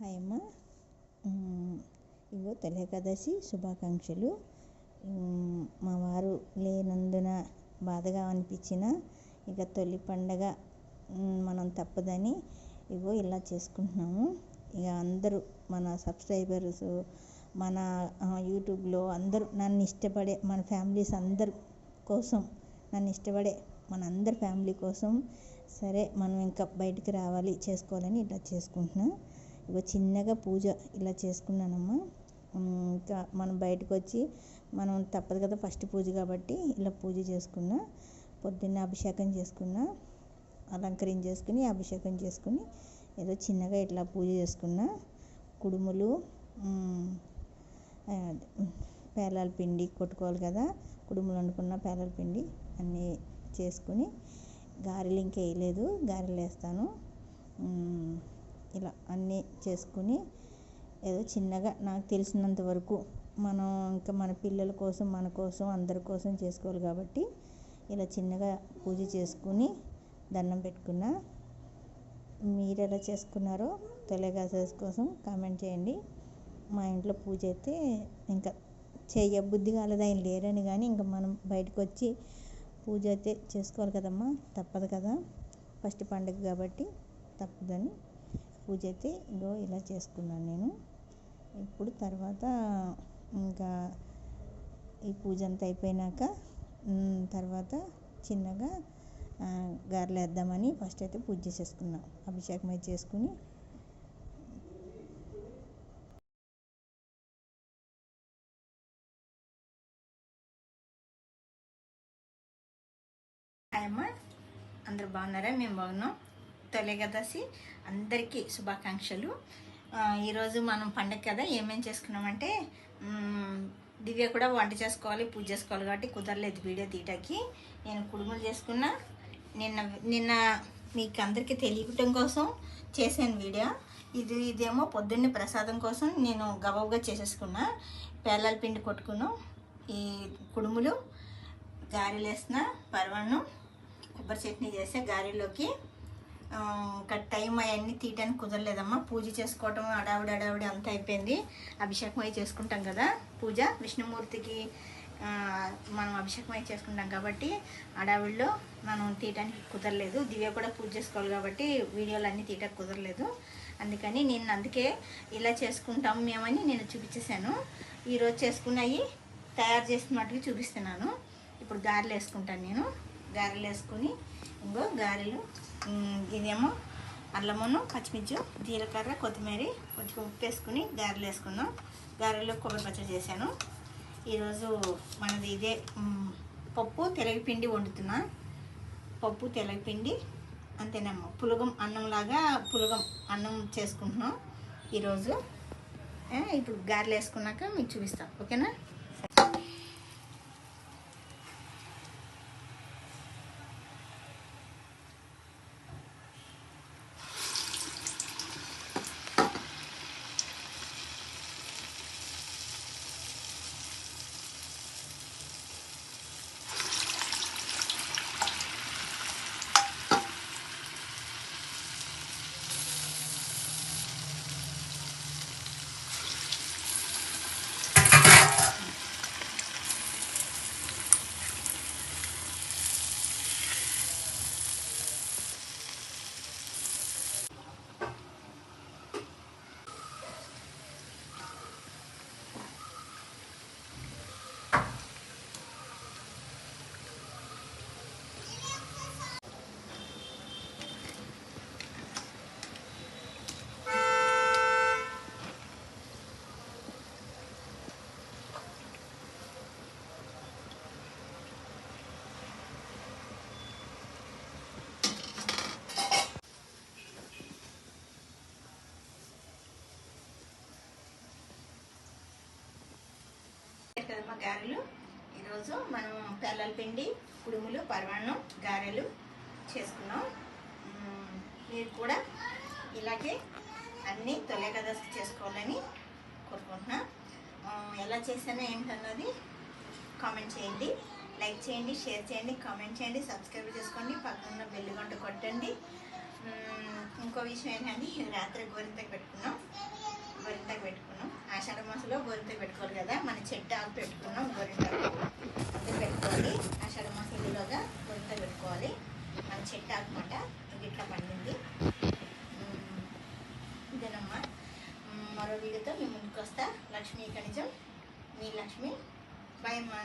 Hi అమ్మ ఇగో తొలి ఏకాదశి శుభాకాంక్షలు మా వారు లేనందున బాధగా అనిపించిన ఇక తొలి పండగ మనం తప్పదని ఇగో ఇలా చేసుకుంటున్నాము. ఇక అందరూ మన సబ్స్క్రైబర్స్ మన యూట్యూబ్లో అందరూ నన్ను ఇష్టపడే మన ఫ్యామిలీస్ అందరు కోసం నన్ను ఇష్టపడే మన అందరి ఫ్యామిలీ కోసం సరే మనం ఇంకా బయటికి రావాలి చేసుకోవాలని ఇలా చేసుకుంటున్నాం. ఒక చిన్నగా పూజ ఇలా చేసుకున్నానమ్మా. ఇంకా మనం బయటకు వచ్చి మనం తప్పదు కదా ఫస్ట్ పూజ కాబట్టి ఇలా పూజ చేసుకున్నా పొద్దున్న అభిషేకం చేసుకున్నా అలంకరించేసుకుని అభిషేకం చేసుకుని ఏదో చిన్నగా ఇట్లా పూజ చేసుకున్నా కుడుములు పేలాల పిండి కొట్టుకోవాలి కదా కుడుములు వండుకున్న పేలాల పిండి అన్నీ చేసుకుని గారెలు ఇంకా వేయలేదు గారెలు వేస్తాను. ఇలా అన్నీ చేసుకుని ఏదో చిన్నగా నాకు తెలిసినంత వరకు మనం ఇంకా మన పిల్లల కోసం మన కోసం అందరి కోసం చేసుకోవాలి కాబట్టి ఇలా చిన్నగా పూజ చేసుకుని దండం పెట్టుకున్న మీరు ఎలా చేసుకున్నారో తొలగాసేస్ కోసం కామెంట్ చేయండి. మా ఇంట్లో పూజ అయితే ఇంకా చేయ బుద్ధి కాలేదు ఆయన లేరని కానీ ఇంకా మనం బయటకు వచ్చి పూజ అయితే చేసుకోవాలి కదమ్మా తప్పదు కదా. ఫస్ట్ పండుగ కాబట్టి తప్పదని పూజ అయితే ఇదో ఇలా చేసుకున్నాను నేను. ఇప్పుడు తర్వాత ఇంకా ఈ పూజ అంతా అయిపోయినాక తర్వాత చిన్నగా గారెలు వేద్దామని ఫస్ట్ అయితే పూజ చేసేసుకున్నాం. అభిషేకం అయితే చేసుకుని. హాయ్ అమ్మ. అందరు బాగున్నారా? మేము బాగున్నాం. తొలగదశి అందరికీ శుభాకాంక్షలు. ఈరోజు మనం పండగ కదా ఏమేం చేసుకున్నామంటే దివ్య కూడా వంట చేసుకోవాలి పూజ చేసుకోవాలి కాబట్టి కుదరలేదు వీడియో తీయటానికి. నేను కుడుములు చేసుకున్నా. నిన్న నిన్న మీకు అందరికీ తెలియటం కోసం చేశాను వీడియో. ఇది ఇదేమో పొద్దున్నే ప్రసాదం కోసం నేను గబగబగా చేసేసుకున్నా. పేలాల పిండి కొట్టుకున్నాం ఈ కుడుములు గారెలు వేసిన పరవన్నం కొబ్బరి చట్నీ చేసే గారెలోకి ఇంకా టైం అవన్నీ తీయడానికి కుదరలేదమ్మా. పూజ చేసుకోవటం అడావిడి అడావిడి అంతా అయిపోయింది. అభిషేకం అయి చేసుకుంటాం కదా పూజ. విష్ణుమూర్తికి మనం అభిషేకం అయి చేసుకుంటాం కాబట్టి అడావిడిలో మనం తీయటానికి కుదరలేదు. దివ్య కూడా పూజ చేసుకోవాలి కాబట్టి వీడియోలు అన్నీ తీయటానికి కుదరలేదు. అందుకని నేను అందుకే ఇలా చేసుకుంటాం మేమని నేను చూపించేశాను. ఈరోజు చేసుకున్నవి తయారు చేసిన మటుకు చూపిస్తున్నాను. ఇప్పుడు గారెలు వేసుకుంటాను నేను. గారెలు వేసుకొని ఇంకో గారెలు ఇదేమో అల్లమును పచ్చిమిర్చి జీలకర్ర కొత్తిమీర కొంచెం ఉప్పు వేసుకుని గారెలు వేసుకున్నాం గారెలు కొబ్బరి పచ్చడి చేశాను. ఈరోజు మనది ఇదే పప్పు తెలగపిండి వండుతున్నా. పప్పు తెలగపిండి అంతేనమ్మా పులగం అన్నంలాగా పులగం అన్నం చేసుకుంటున్నాం ఈరోజు. ఇప్పుడు గారెలు వేసుకున్నాక మీకు చూపిస్తాం ఓకేనా కదమ్మా గారెలు. ఈరోజు మనం పెల్లల పిండి కుడుములు పరమాన్నం గారెలు చేసుకున్నాం. మీరు కూడా ఇలాగే అన్నీ తొలే కదా చేసుకోవాలని కోరుకుంటున్నా. ఎలా చేశానో ఏంటన్నది కామెంట్ చేయండి. లైక్ చేయండి షేర్ చేయండి కామెంట్ చేయండి సబ్స్క్రైబ్ చేసుకోండి పక్కన బెల్లి గంట కొట్టండి. ఇంకో విషయం ఏంటంటే రాత్రి గోరింతకు పెట్టుకున్నాం. పెట్టుకోవాలి కదా మన చెట్టు ఆకు పెట్టుకున్నాం గోరింటాకు అది పెట్టుకోవాలి. ఆషాఢ మాసంలోగా గోరింట పెట్టుకోవాలి. మన చెట్టు ఆకు మాట ఇట్లా పండింది. ఇదేనమ్మా. మరో వీడియోతో మీ ముందుకు వస్తా లక్ష్మీ కణిజం మీ లక్ష్మి. బాయ్ అమ్మా.